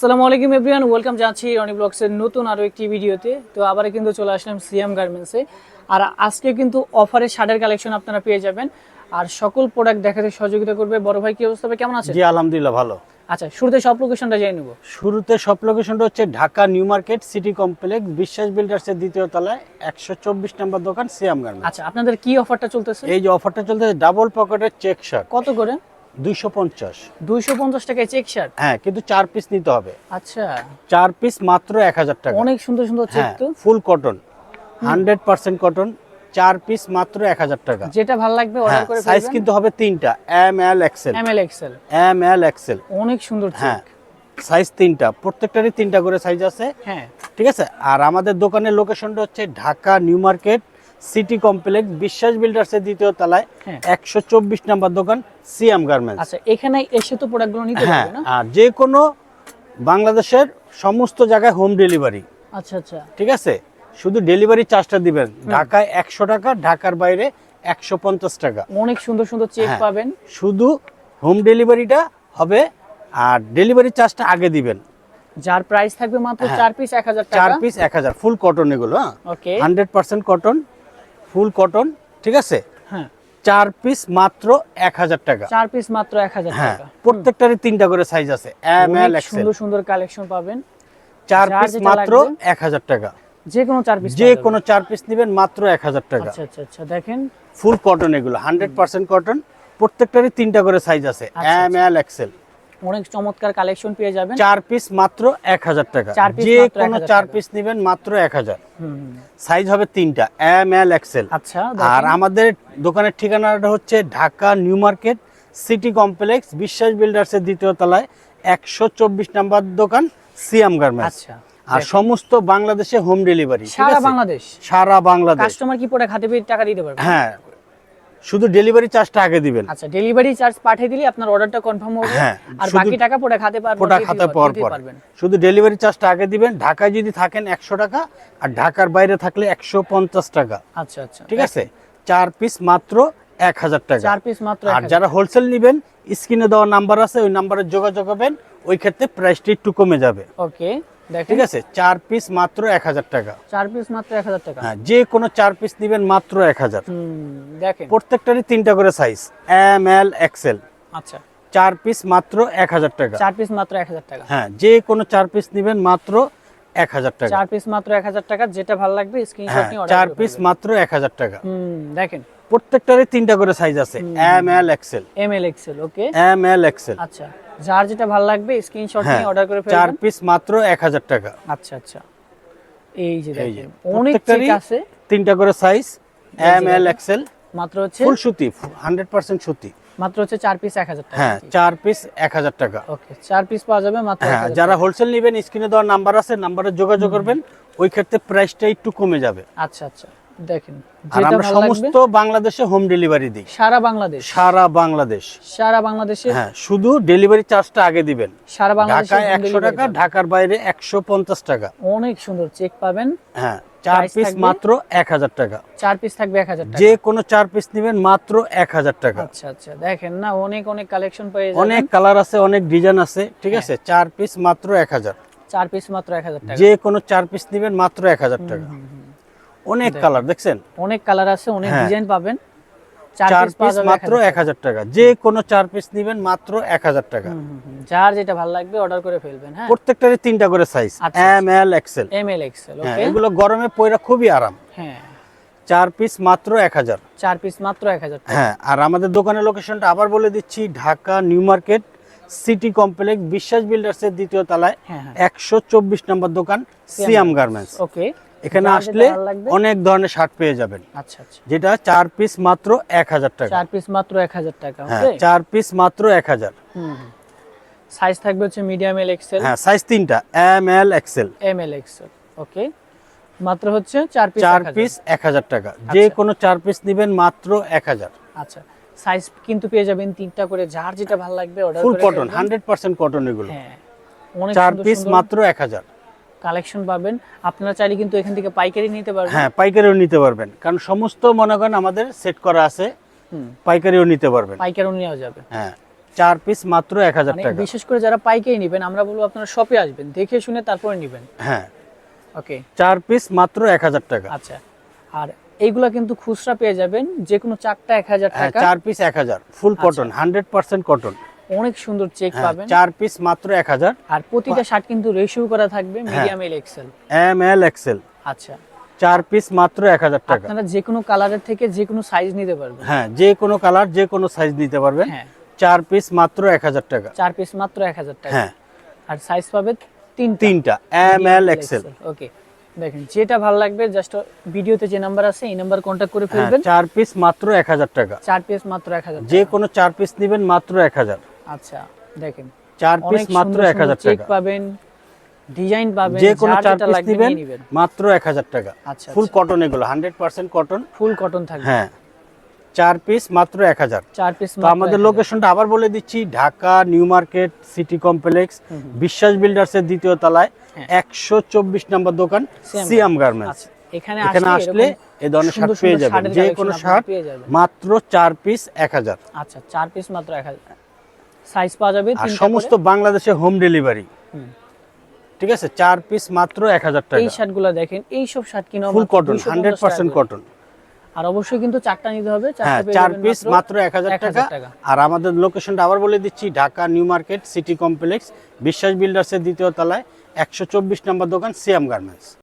আসসালামু আলাইকুম everyone welcome জানাচ্ছি রনি ব্লগসের নতুন আরও একটি ভিডিওতে। তো আবার কিন্তু চলে আসলাম সিএম গার্মেন্টসে। আর আজকে কিন্তু অফারে শার্টের কালেকশন আপনারা পেয়ে যাবেন। আর সকল প্রোডাক্ট দেখাতে সহযোগিতা করবে। বড় ভাই কি অবস্থা কেমন আছে জি আলহামদুলিল্লাহ ভালো। আচ্ছা শুরুতে সব লোকেশনটা জেনে নেব। শুরুতে সব লোকেশনটা হচ্ছে Dhaka new market city complex Biswas বিল্ডার্সের দ্বিতীয় তলায় একশো চব্বিশ নম্বর দোকান সিয়াম গার্মেন্টস। আচ্ছা আপনাদের কি অফারটা চলতেছে? এই যে অফারটা চলতে ডাবল পকেটের চেক শার্ট কত করে? দুইশো পঞ্চাশ। দুইশো পঞ্চাশ টাকায় চেক শার্ট? হ্যাঁ কিন্তু চার পিস নিতে হবে। আচ্ছা। চার পিস মাত্র এক হাজার টাকা। অনেক সুন্দর সুন্দর চেক হ্যাঁ তো। Full cotton hundred percent cotton চার পিস মাত্র এক হাজার টাকা। যেটা ভালো লাগবে হ্যাঁ অর্ডার করে সাইজ কিন্তু হবে তিনটা M L XL M L XL M L XL অনেক সুন্দর হ্যাঁ সাইজ তিনটা প্রত্যেকটারই তিনটা করে সাইজ আছে। হ্যাঁ। ঠিক আছে? আর আমাদের দোকানের লোকেশনটা হচ্ছে Dhaka new market city complex Biswas বিল্ডার্সের দ্বিতীয় তলায় হ্যাঁ। একশো চব্বিশ নাম্বার দোকান সিএম গার্মেন্টস আচ্ছা এখানে এসে তো প্রোডাক্টগুলো নিতে হ্যাঁ আর যে কোনো বাংলাদেশের সমস্ত জায়গায় হোম ডেলিভারি আচ্ছা আচ্ছা। ঠিক আছে? শুধু ডেলিভারি চার্জটা দিবেন। ঢাকায় একশো টাকা ঢাকার বাইরে একশো পঞ্চাশ টাকা। অনেক সুন্দর সুন্দর চেক হ্যাঁ। পাবেন। শুধু হোম ডেলিভারিটা হবে আর ডেলিভারি চার্জটা আগে দিবেন। যার প্রাইস থাকবে মাত্র হ্যাঁ। চার পিস এক হাজার চার পিস এক হাজার। ফুল কটন এগুলো হ্যাঁ। Okay hundred percent cotton full cotton ঠিক আছে? হ্যাঁ। চার পিস মাত্র এক হাজার টাকা। চার পিস মাত্র এক হাজার হ্যাঁ টাকা প্রত্যেকটারই তিনটা করে সাইজ আছে এম এল সুন্দর সুন্দর কালেকশন পাবেন। চার পিস মাত্র এক হাজার টাকা। যে কোনো চার পিস যে কোনো চার পিস নেবেন মাত্র এক হাজার টাকা। আচ্ছা আচ্ছা আচ্ছা দেখেন। ফুল কটন এগুলো হান্ড্রেড পার্সেন্ট কটন প্রত্যেকটারই তিনটা করে সাইজ আছে এম এল এক্সেল অনেক চমৎকার কালেকশন পেয়ে যাবেন। চার পিস মাত্র এক হাজার টাকা। যে কোনো চার পিস নেবেন মাত্র এক হাজার। সাইজ হবে তিনটা এম এল এক্সেল আচ্ছা আর আমাদের দোকানের ঠিকানাটা হচ্ছে Dhaka new market city complex Biswas বিল্ডার্সের দ্বিতীয় তলায় একশো চব্বিশ নাম্বার দোকান সিয়াম গার্মেন্টস। আচ্ছা আর সমস্ত বাংলাদেশে হোম ডেলিভারি সারা বাংলাদেশ? সারা বাংলাদেশ। কাস্টমার কি প্রোডাক্ট হাতে পেয়ে টাকা দিতে পারবে? হ্যাঁ শুধু ডেলিভারি চার্জটা আগে দিবেন। আচ্ছা ডেলিভারি চার্জ পাঠিয়ে দিলে আপনার অর্ডারটা কনফার্ম হবে। হ্যাঁ, আর বাকি টাকা প্রোডাক্ট হাতে পারবেন প্রোডাক্ট হাতে পাওয়ার পর শুধু ডেলিভারি চার্জটা আগে দিবেন ঢাকায় যদি থাকেন একশো টাকা আর ঢাকার বাইরে থাকলে একশো পঞ্চাশ টাকা। আচ্ছা আচ্ছা। ঠিক আছে? চার পিস মাত্র এক হাজার টাকা। চার পিস মাত্র আর যারা হোলসেল নেবেন স্ক্রিনে দেওয়া নাম্বার আছে ওই নাম্বারে যোগাযোগ করবেন ওই ক্ষেত্রে প্রাইসটা একটু কমে যাবে। ওকে ঠিক আছে চার পিস মাত্র এক হাজার টাকা। চার পিস মাত্র এক হাজার টাকা। হ্যাঁ যে কোনো চার পিস নেবেন মাত্র এক হাজার। দেখেন। প্রত্যেকটারই তিনটা করে সাইজ এম এল এক্সেল আচ্ছা। চার পিস মাত্র এক হাজার টাকা। চার পিস মাত্র এক হাজার টাকা। হ্যাঁ যে কোনো চার পিস নেবেন মাত্র এক হাজার টাকা। চার পিস মাত্র এক হাজার টাকা যেটা ভালো লাগবে স্ক্রিনশট হ্যাঁ নিয়ে চার পিস মাত্র এক হাজার টাকা। দেখেন। প্রত্যেকটারই তিনটা করে সাইজ আছে M L XL M L XL okay M L XL আচ্ছা। যার যেটা ভালো লাগবে স্ক্রিনশট হ্যাঁ নিয়ে অর্ডার করে চার ফেলবেন পিস মাত্র এক হাজার টাকা। আচ্ছা আচ্ছা। এই যে দেখেন অনেক চেক আছে। তিনটা করে সাইজ এম এল এক্সেল মাত্র হচ্ছে ফুল সুতি হান্ড্রেড পার্সেন্ট সুতি। মাত্র হচ্ছে চার পিস এক হাজার টাকা। হ্যাঁ চার পিস এক হাজার টাকা। ওকে চার পিস পাওয়া যাবে মাত্র হ্যাঁ যারা হোলসেল নেবেন স্ক্রিনে দেওয়ার নাম্বার আছে নাম্বারে যোগাযোগ করবেন ওই ক্ষেত্রে প্রাইসটা একটু কমে যাবে। আচ্ছা আচ্ছা। দেখেন আর আমরা সমস্ত বাংলাদেশে হোম ডেলিভারি দিই। সারা বাংলাদেশ। সারা বাংলাদেশ। সারা বাংলাদেশে? হ্যাঁ শুধু ডেলিভারি চার্জটা আগে দিবেন। সারা বাংলাদেশে ঢাকায় home একশো delivery টাকা ঢাকার বাইরে একশো পঞ্চাশ টাকা। অনেক সুন্দর চেক পাবেন। হ্যাঁ চার পিস? মাত্র এক হাজার টাকা। চার পিস থাকবে এক হাজার টাকা। যে কোনো চার পিস নেবেন মাত্র এক হাজার টাকা। আচ্ছা আচ্ছা দেখেন না অনেক অনেক কালেকশন পেয়ে যাবেন। অনেক কালার আছে অনেক ডিজাইন আছে ঠিক হ্যাঁ। আছে চার পিস মাত্র এক হাজার। চার পিস মাত্র এক হাজার টাকা। যে কোনো চার পিস নেবেন মাত্র এক হাজার টাকা। অনেক কালার দেখছেন? অনেক কালার আছে অনেক হ্যাঁ। ডিজাইন পাবেন। চার পিস মাত্র 1000 এক হাজার টাকা। যে কোনো চার পিস নেবেন মাত্র এক হাজার টাকা। যার যেটা ভালো লাগবে অর্ডার করে ফেলবেন হ্যাঁ। প্রত্যেকটারই তিনটা করে size M L XL M L XL হ্যাঁ ওকে এগুলো গরমে পয়রা খুবই আরাম। হ্যাঁ। চার পিস মাত্র এক হাজার। চার পিস মাত্র এক হাজার টাকা। হ্যাঁ আর আমাদের দোকানের লোকেশনটা আবার বলে দিচ্ছি Dhaka new market city complex Biswas বিল্ডার্সের দ্বিতীয় তলায় হ্যাঁ হ্যাঁ। একশো চব্বিশ নম্বর দোকান সিয়াম গার্মেন্টস ওকে এখানে আসলে অনেক ধরনের শার্ট পেয়ে যাবেন। আচ্ছা আচ্ছা। যেটা চার পিস মাত্র এক হাজার টাকা। চার পিস মাত্র এক হাজার টাকা হ্যাঁ চার পিস মাত্র এক হাজার। সাইজ থাকবে হচ্ছে মিডিয়াম এল এক্সেল হ্যাঁ সাইজ তিনটা M L XL M L XL okay মাত্র হচ্ছে চার পিস চার পিস এক হাজার টাকা। যে কোনো চার পিস নেবেন মাত্র এক হাজার। আচ্ছা। সাইজ কিন্তু পেয়ে যাবেন তিনটা করে যার যেটা ভালো লাগবে অর্ডার ফুল কটন ফেলবেন। হান্ড্রেড পার্সেন্ট কটন এগুলো। হ্যাঁ অনেক চার পিস মাত্র এক হাজার। কালেকশন পাবেন। আপনারা চাইলে কিন্তু এখান থেকে পাইকারি নিতে পারবেন। হ্যাঁ পাইকারিও নিতে পারবেন। কারণ সমস্ত মনে করেন আমাদের সেট করা আছে হুম। পাইকারিও নিতে পারবেন। পাইকারিও নেওয়া যাবে। হ্যাঁ চার পিস মাত্র এক হাজার মানে টাকা। বিশেষ করে যারা পাইকারি নেবেন আমরা বলব আপনারা শপে আসবেন দেখে শুনে তারপরে নেবেন। হ্যাঁ। ওকে চার পিস মাত্র এক হাজার টাকা। আচ্ছা। আর এইগুলা কিন্তু খুচরা পেয়ে যাবেন যে কোনো চারটা এক হাজার হ্যাঁ টাকা। চার পিস এক হাজার full cotton hundred percent cotton অনেক সুন্দর চেক হ্যাঁ, পাবেন। চার পিস মাত্র এক হাজার। আর প্রতিটা শার্ট কিন্তু রেশিও করা থাকবে। Medium L XL M L XL আচ্ছা। চার পিস মাত্র এক হাজার টাকা। আপনারা যে কোনো কালারের থেকে যে কোনো সাইজ নিতে পারবেন। হ্যাঁ যে কোনো কালার যে কোনো সাইজ নিতে পারবেন। হ্যাঁ। চার পিস মাত্র এক হাজার টাকা। চার পিস মাত্র এক হাজার টাকা। হ্যাঁ। আর সাইজ পাবে তিন তিনটা এম এল এক্সেল ওকে দেখেন যেটা ভালো লাগবে জাস্ট ভিডিওতে যে নাম্বার আছে এই নাম্বার কন্ট্যাক্ট করে হ্যাঁ ফেলবেন। চার পিস মাত্র এক হাজার টাকা। চার পিস মাত্র এক হাজার যে কোনো চার পিস নেবেন মাত্র এক হাজার। আচ্ছা দেখেন চার পিস মাত্র সুন্দর এক হাজার চেক টাকা। পাবেন ডিজাইন পাবেন যে কোনো চার পিস নেবেন মাত্র এক হাজার টাকা। আচ্ছা ফুল আচ্ছা। কটন এগুলো hundred percent cotton full cotton থাকবে। হ্যাঁ। চার পিস মাত্র এক হাজার। চার পিস তো আমাদের লোকেশনটা আবার বলে দিচ্ছি Dhaka new market city complex. Biswas বিল্ডার্সের দ্বিতীয় তলায় হ্যাঁ। একশো চব্বিশ নম্বর দোকান সিয়াম সিয়াম গার্মেন্টস আচ্ছা এখানে আসলে এরকম এ ধরনের শার্ট পেয়ে যাবেন যে কোনো শার্ট মাত্র চার পিস এক হাজার। আচ্ছা চার পিস মাত্র এক হাজার। সাইজ পাওয়া যাবে আর সমস্ত। বাংলাদেশে হোম। ডেলিভারি। ঠিক আছে চার পিস মাত্র এক হাজার টাকা এই টাকা। শার্টগুলো দেখেন এই সব শার্ট কিনা full cotton hundred percent cotton আর অবশ্যই কিন্তু চারটা নিতে হবে। হ্যাঁ চার পিস মাত্র এক হাজার 1000 টাকা। টাকা। আর আমাদের লোকেশনটা আবার বলে দিচ্ছি Dhaka new market city complex Biswas বিল্ডার্সের দ্বিতীয় তলায় একশো চব্বিশ নম্বর দোকান সিয়াম গার্মেন্টস।